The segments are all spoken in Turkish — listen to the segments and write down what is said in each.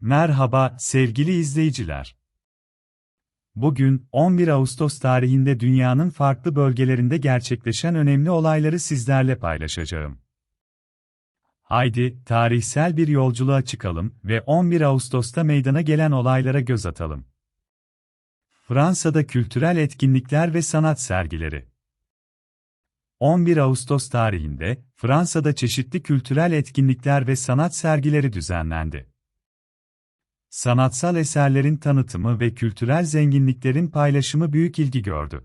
Merhaba sevgili izleyiciler. Bugün 11 Ağustos tarihinde dünyanın farklı bölgelerinde gerçekleşen önemli olayları sizlerle paylaşacağım. Haydi tarihsel bir yolculuğa çıkalım ve 11 Ağustos'ta meydana gelen olaylara göz atalım. Fransa'da kültürel etkinlikler ve sanat sergileri. 11 Ağustos tarihinde Fransa'da çeşitli kültürel etkinlikler ve sanat sergileri düzenlendi. Sanatsal eserlerin tanıtımı ve kültürel zenginliklerin paylaşımı büyük ilgi gördü.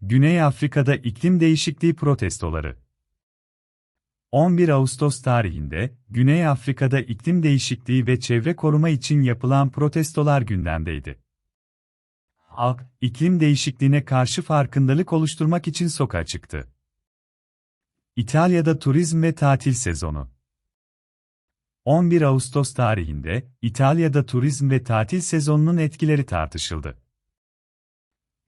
Güney Afrika'da iklim değişikliği protestoları. 11 Ağustos tarihinde Güney Afrika'da iklim değişikliği ve çevre koruma için yapılan protestolar gündemdeydi. Halk, iklim değişikliğine karşı farkındalık oluşturmak için sokağa çıktı. İtalya'da turizm ve tatil sezonu. 11 Ağustos tarihinde İtalya'da turizm ve tatil sezonunun etkileri tartışıldı.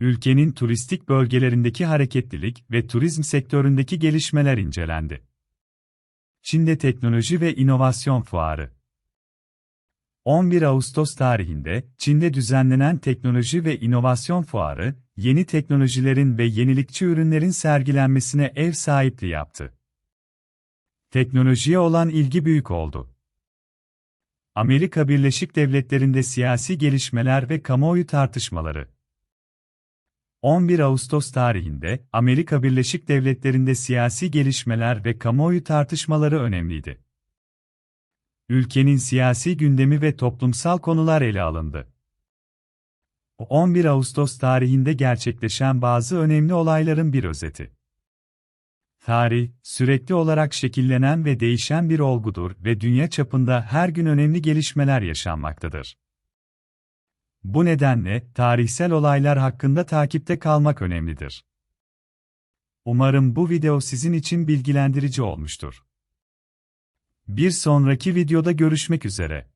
Ülkenin turistik bölgelerindeki hareketlilik ve turizm sektöründeki gelişmeler incelendi. Çin'de Teknoloji ve İnovasyon Fuarı 11 Ağustos tarihinde Çin'de düzenlenen Teknoloji ve İnovasyon Fuarı, yeni teknolojilerin ve yenilikçi ürünlerin sergilenmesine ev sahipliği yaptı. Teknolojiye olan ilgi büyük oldu. Amerika Birleşik Devletleri'nde siyasi gelişmeler ve kamuoyu tartışmaları. 11 Ağustos tarihinde Amerika Birleşik Devletleri'nde siyasi gelişmeler ve kamuoyu tartışmaları önemliydi. Ülkenin siyasi gündemi ve toplumsal konular ele alındı. 11 Ağustos tarihinde gerçekleşen bazı önemli olayların bir özeti. Tarih, sürekli olarak şekillenen ve değişen bir olgudur ve dünya çapında her gün önemli gelişmeler yaşanmaktadır. Bu nedenle tarihsel olaylar hakkında takipte kalmak önemlidir. Umarım bu video sizin için bilgilendirici olmuştur. Bir sonraki videoda görüşmek üzere.